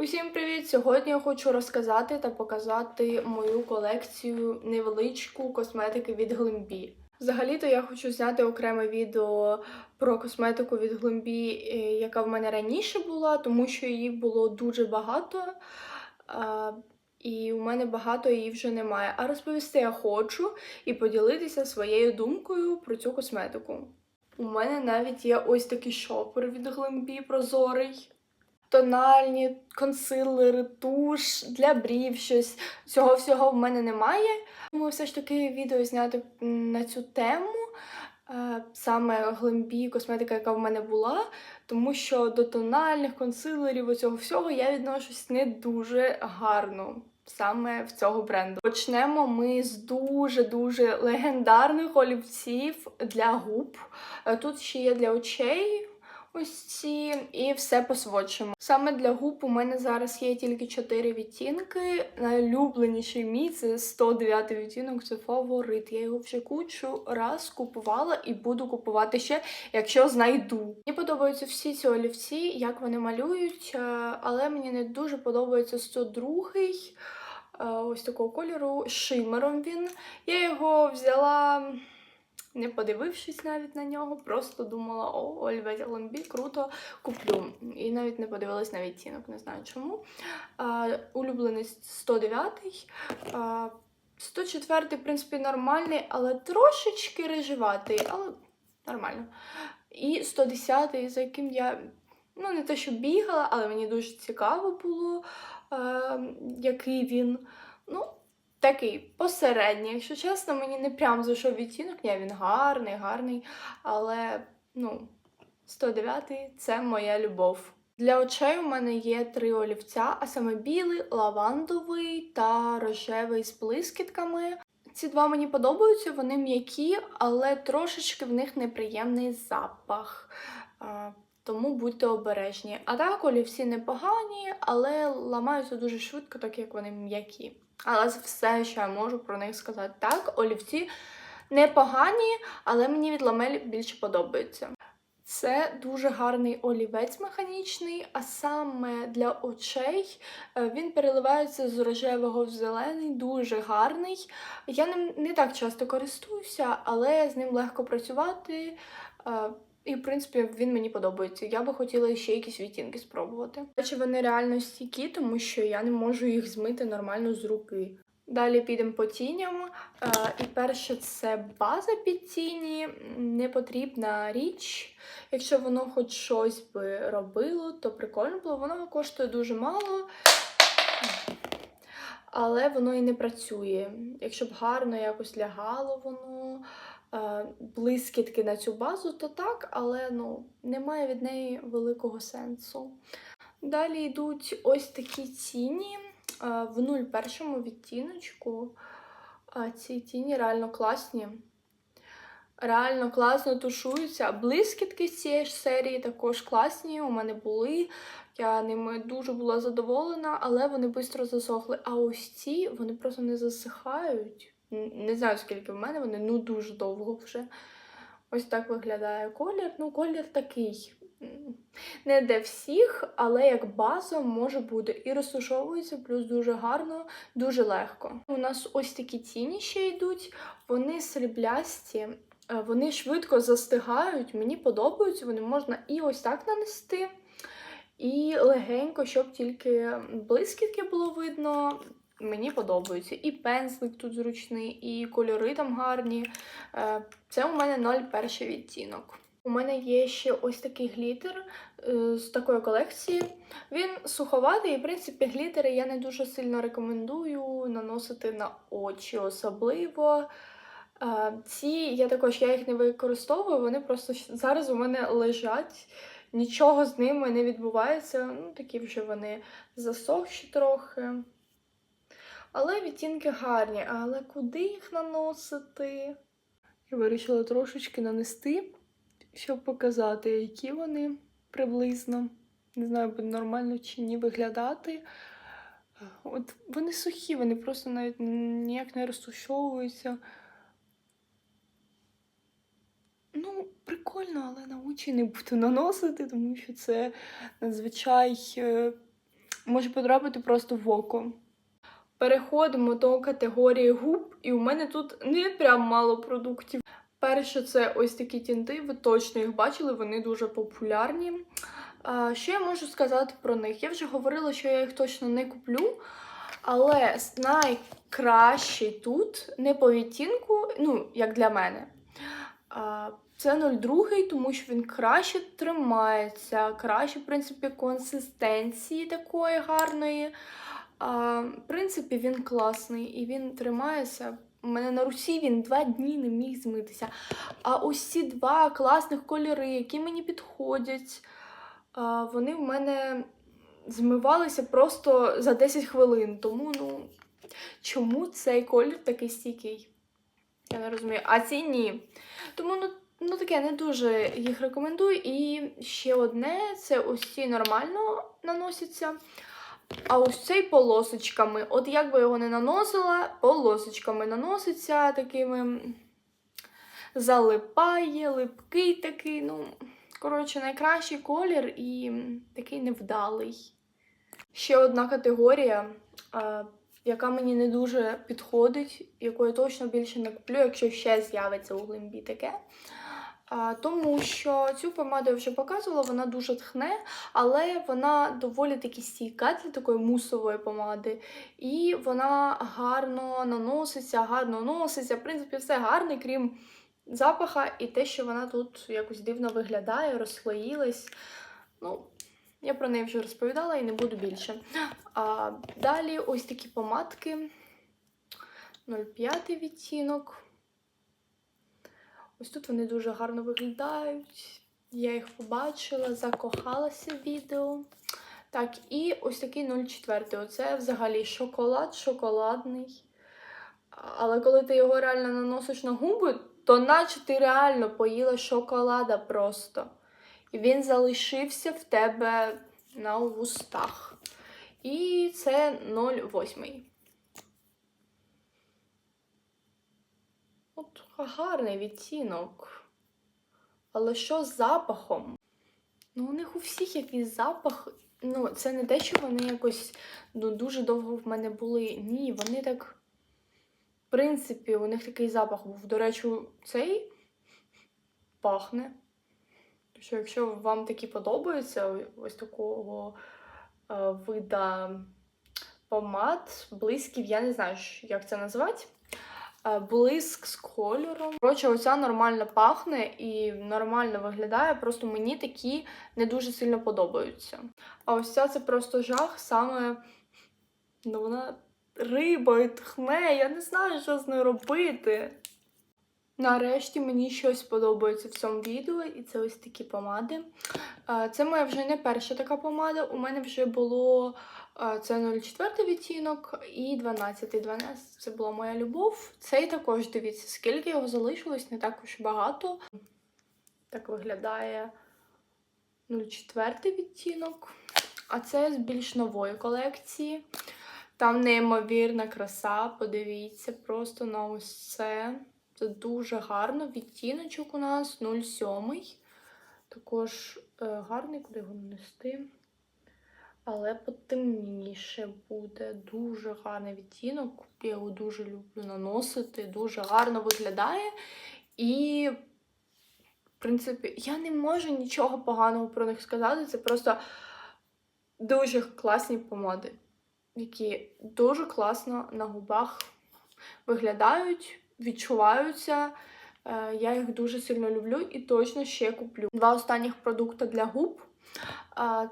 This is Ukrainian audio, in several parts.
Усім привіт! Сьогодні я хочу розказати та показати мою колекцію невеличку косметики від Глембі. Взагалі-то я хочу зняти окреме відео про косметику від Глембі, е, яка в мене раніше була, тому що її було дуже багато. І у мене багато її вже немає. А розповісти я хочу і поділитися своєю думкою про цю косметику. У мене навіть є ось такий шопер від Глембі прозорий тональні, консилери, туш для брів, щось цього всього в мене немає. Тому все ж таки відео зняти на цю тему. е, Саме глимбі косметика, яка в мене була, тому що до тональних консилерів і цього всього я відношусь не дуже гарно саме в цього бренду. Почнемо ми з дуже-дуже легендарних олівців для губ. Е, Тут ще є для очей ось ці, і все посводчимо. Саме для губ у мене зараз є тільки 4 відтінки. Найлюбленіший мій це 109 відтінок, це фаворит. Я його вже кучу раз купувала і буду купувати ще, якщо знайду. Мені подобаються всі ці олівці, як вони малюють, е, але мені не дуже подобається 102 е, ось такого кольору, шимером він. Я його взяла не подивившись навіть на нього, просто думала, о, Ольвець Ламбі, круто, куплю. І навіть не подивилась на відтінок, не знаю чому. А, улюблений 109-й. А, 104-й, в принципі, нормальний, але трошечки рижеватий, але нормально. І 110-й, за яким я ну, не те, що бігала, але мені дуже цікаво було, е, який він. Ну, такий посередній. Якщо чесно, мені не прям зайшов відтінок. Ні, він гарний, гарний. Але ну, 109 це моя любов. Для очей у мене є три олівця, а саме білий, лавандовий та рожевий з блискітками. Ці два мені подобаються, вони м'які, але трошечки в них неприємний запах. Тому будьте обережні. А так, олівці непогані, але ламаються дуже швидко, так як вони м'які. Але це все, що я можу про них сказати. Так, олівці непогані, але мені від ламель більше подобається. Це дуже гарний олівець механічний, а саме для очей е, він переливається з рожевого в зелений, дуже гарний. Я ним не так часто користуюся, але з ним легко працювати. І, в принципі, він мені подобається. Я би хотіла ще якісь відтінки спробувати. Речі, вони реально стійкі, тому що я не можу їх змити нормально з руки. Далі підемо по тіням. Е, І перше це база під тіні, непотрібна річ. Якщо воно хоч щось би робило, то прикольно було. Воно коштує дуже мало, але воно і не працює. Якщо б гарно якось лягало воно, блискітки на цю базу, то так, але ну, немає від неї великого сенсу. Далі йдуть ось такі тіні е, в 01 відтіночку. Ці тіні реально класні. Реально класно тушуються. Блискітки з цієї ж серії також класні. У мене були. Я ними дуже була задоволена, але вони швидко засохли. А ось ці вони просто не засихають. Не знаю, скільки в мене, вони ну дуже довго вже. Ось так виглядає колір. Ну, колір такий. Не де всіх, але як база може бути. І розтушовується, плюс дуже гарно, дуже легко. У нас ось такі тіні ще йдуть, вони сріблясті. е, Вони швидко застигають, мені подобаються, вони можна і ось так нанести, і легенько, щоб тільки блискітки було видно. Мені подобаються. І пензлик тут зручний, і кольори там гарні. Е, Це у мене 01 відтінок. У мене є ще ось такий глітер е, з такої колекції. Він суховатий, і, в принципі, глітери я не дуже сильно рекомендую наносити на очі, особливо. Е, Ці я також я їх не використовую, вони просто зараз у мене лежать. Нічого з ними не відбувається. Ну, такі вже вони засохші трохи. Але відтінки гарні. Але куди їх наносити? Я вирішила трошечки нанести, щоб показати, які вони приблизно. Не знаю, буде нормально чи ні виглядати. От вони сухі, вони просто навіть ніяк не розтушовуються. Ну, прикольно, але на очі не буду наносити, тому що це надзвичай е, може потрапити просто в око. Переходимо до категорії губ, і у мене тут не прям мало продуктів. Перше, це ось такі тінти, ви точно їх бачили, вони дуже популярні. Що я можу сказати про них? Я вже говорила, що я їх точно не куплю, але найкращий тут не по відтінку, ну, як для мене. Це 02, тому що він краще тримається, краще, в принципі, консистенції такої гарної. А, В принципі, він класний і він тримається. У мене на Русі він два дні не міг змитися. А ось ці два класних кольори, які мені підходять, а, вони в мене змивалися просто за 10 хвилин. Тому, ну, чому цей колір такий стійкий? Я не розумію. А ці ні. Тому, ну, ну таке, не дуже їх рекомендую. І ще одне це ось ці нормально наносяться. А ось цей полосочками. От як би його не наносила, полосочками наноситься такими. Залипає, липкий такий. Ну, коротше, найкращий колір і такий невдалий. Ще одна категорія, яка мені не дуже підходить, яку я точно більше не куплю, якщо ще з'явиться у глимбі таке. Тому що цю помаду я вже показувала, вона дуже тхне, але вона доволі таки стійка для такої мусової помади. І вона гарно наноситься, гарно носиться. В принципі, все гарне, крім запаха і те, що вона тут якось дивно виглядає, розслоїлась. Ну, я про неї вже розповідала і не буду більше. А, далі ось такі помадки. 0,5 відтінок. Ось тут вони дуже гарно виглядають. Я їх побачила, закохалася в відео. Так, і ось такий 0,4. Оце взагалі шоколад шоколадний. Але коли ти його реально наносиш на губи, то наче ти реально поїла шоколада просто. І він залишився в тебе на вустах. І це 0,8. От гарний відтінок. Але що з запахом? Ну, у них у всіх якийсь запах. Ну, це не те, що вони якось ну, дуже довго в мене були. Ні, вони так. В принципі, у них такий запах був. До речі, цей пахне. Що якщо вам такі подобаються, ось такого е, вида помад, блисків, я не знаю, як це назвати. Е, блиск з кольором. Коротше, оця нормально пахне і нормально виглядає, просто мені такі не дуже сильно подобаються. А ось ця це просто жах, саме ну, вона рибою тхне, я не знаю, що з нею робити. Нарешті мені щось подобається в цьому відео, і це ось такі помади. Е, Це моя вже не перша така помада. У мене вже було це 04 відтінок і 12. 12 це була моя любов. Цей також дивіться, скільки його залишилось, не так уж багато. Так виглядає 04 відтінок. А це з більш нової колекції. Там неймовірна краса. Подивіться просто на ось це. Це дуже гарно. Відтіночок у нас 07. Також е, гарний, куди його нанести. Але потемніше буде. Дуже гарний відтінок. Я його дуже люблю наносити, дуже гарно виглядає. І, в принципі, я не можу нічого поганого про них сказати. Це просто дуже класні помади, які дуже класно на губах виглядають відчуваються. Е, Я їх дуже сильно люблю і точно ще куплю. Два останніх продукти для губ.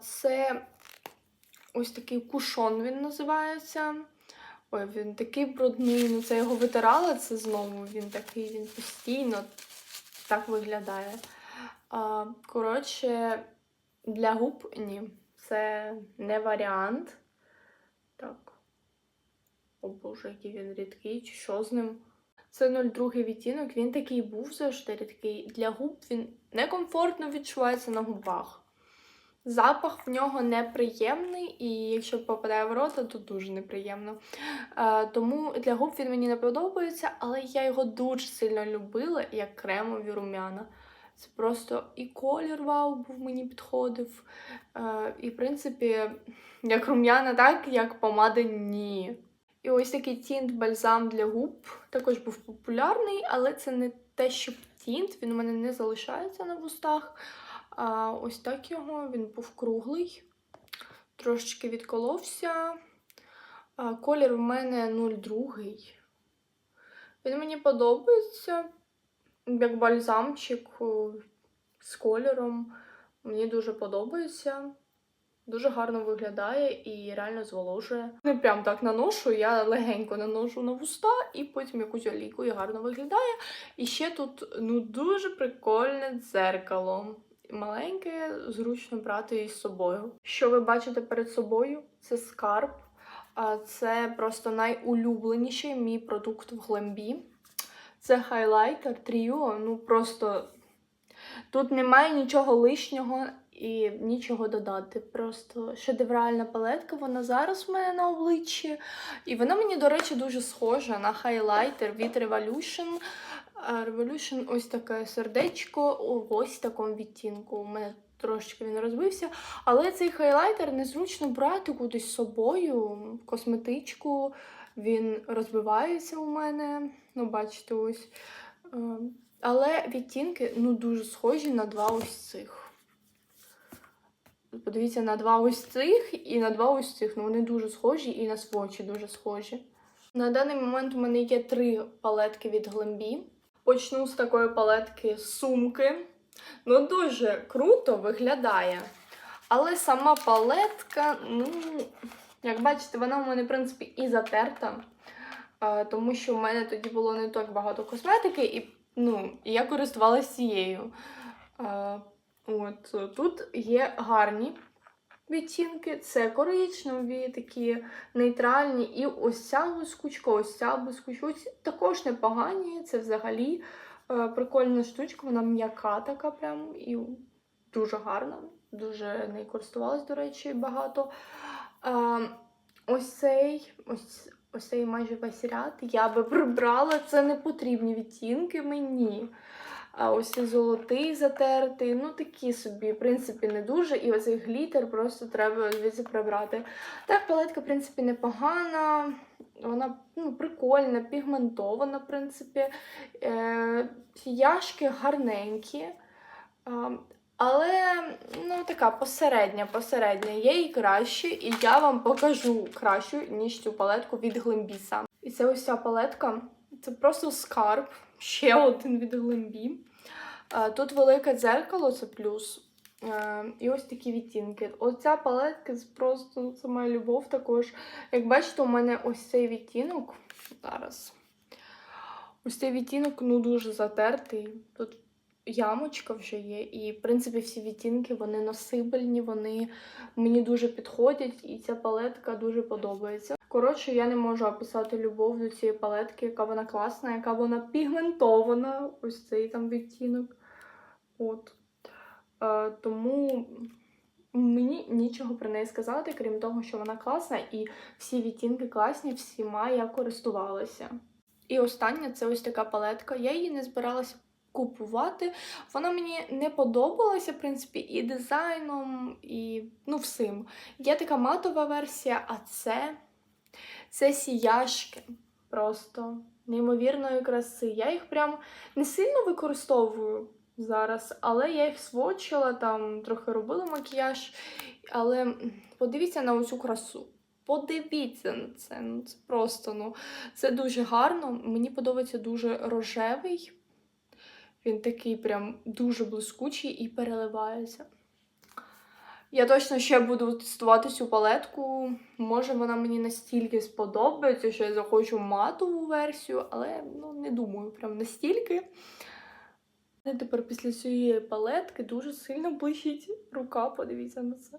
Це ось такий кушон він називається. Ой, він такий брудний. Ну, це його витирала, це знову він такий, він постійно так виглядає. А, Коротше, для губ ні. Це не варіант. Так. О боже, який він рідкий, чи що з ним? Це 02 відтінок, він такий був завжди рідкий. Для губ він некомфортно відчувається на губах. Запах в нього неприємний, і якщо попадає в рота, то дуже неприємно. Е, тому для губ він мені не подобається, але я його дуже сильно любила як кремові рум'яна. Це просто і колір вау був мені підходив. Е, і, в принципі, як рум'яна, так, як помада ні. І ось такий тінт бальзам для губ також був популярний, але це не те, щоб тінт, він у мене не залишається на вустах. А ось так його, він був круглий, трошечки відколовся. А, колір в мене 02. Він мені подобається, як бальзамчик з кольором. Мені дуже подобається. Дуже гарно виглядає і реально зволожує. Не прям так наношу, я легенько наношу на вуста і потім якусь олійку і гарно виглядає. І ще тут ну дуже прикольне дзеркало. Маленьке, зручно брати із собою. Що ви бачите перед собою? Це скарб. Це просто найулюбленіший мій продукт в глембі. Це хайлайтер Тріо. Ну просто тут немає нічого лишнього і нічого додати. Просто шедевральна палетка. Вона зараз в мене на обличчі. І вона мені, до речі, дуже схожа на хайлайтер від Revolution. Revolution ось таке сердечко, у ось такому відтінку. У мене трошечки він розбився. Але цей хайлайтер незручно брати кудись з собою, косметичку. Він розбивається у мене. Ну, бачите, ось. Але відтінки ну, дуже схожі на два ось цих. Подивіться на два ось цих і на два ось цих. Ну, вони дуже схожі і на свочі дуже схожі. На даний момент у мене є три палетки від Glambi. Почну з такої палетки сумки. Ну, дуже круто виглядає. Але сама палетка, ну, як бачите, вона у мене, в принципі, і затерта. Тому що в мене тоді було не так багато косметики, і ну, я користувалася цією. От, Тут є гарні відтінки, це коричневі, такі нейтральні. І ось ця блискучка, ось ця блискучка, ось також непогані. Це взагалі е, прикольна штучка, вона м'яка така прям і дуже гарна. Дуже нею користувалась, до речі, багато. Е, ось цей, ось, ось цей майже весь ряд я би прибрала. Це не потрібні відтінки мені. А ось золотий затертий, ну такі собі, в принципі, не дуже. І оцей глітер просто треба звідси прибрати. Так, палетка, в принципі, непогана. Вона ну, прикольна, пігментована, в принципі. Е, Яшки гарненькі. Е, але ну, така посередня, посередня. Є і краще, і я вам покажу кращу, ніж цю палетку від Глембіса. І це ось ця палетка. Це просто скарб, ще один від Глембі. Тут велике дзеркало, це плюс. І ось такі відтінки. Оця палетка просто це моя любов також. Як бачите, у мене ось цей відтінок. Зараз. Ось цей відтінок ну, дуже затертий. Тут ямочка вже є. І, в принципі, всі відтінки вони носибельні, вони мені дуже підходять, і ця палетка дуже подобається. Коротше, я не можу описати любов до цієї палетки, яка вона класна, яка вона пігментована. Ось цей там відтінок. От. Е, Тому мені нічого про неї сказати, крім того, що вона класна, і всі відтінки класні, всіма я користувалася. І остання це ось така палетка. Я її не збиралася купувати. Вона мені не подобалася, в принципі, і дизайном, і ну, всім. Є така матова версія, а це, це сіяшки. Просто неймовірної краси. Я їх прям не сильно використовую зараз, але я їх свочила, там трохи робила макіяж. Але подивіться на оцю красу. Подивіться на це. Ну, Це просто ну, це дуже гарно. Мені подобається дуже рожевий. Він такий прям дуже блискучий і переливається. Я точно ще буду тестувати цю палетку. Може, вона мені настільки сподобається, що я захочу матову версію, але ну, не думаю, прям настільки. Тепер після цієї палетки дуже сильно блищить рука, подивіться на це.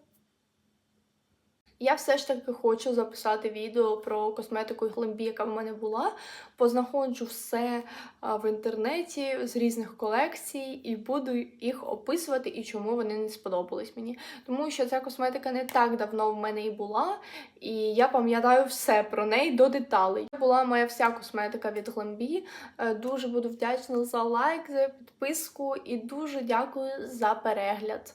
Я все ж таки хочу записати відео про косметику і Глембі, яка в мене була. Познаходжу все в інтернеті з різних колекцій і буду їх описувати і чому вони не сподобались мені. Тому що ця косметика не так давно в мене і була, і я пам'ятаю все про неї до деталей. Була моя вся косметика від Глембі. Е, Дуже буду вдячна за лайк, за підписку і дуже дякую за перегляд.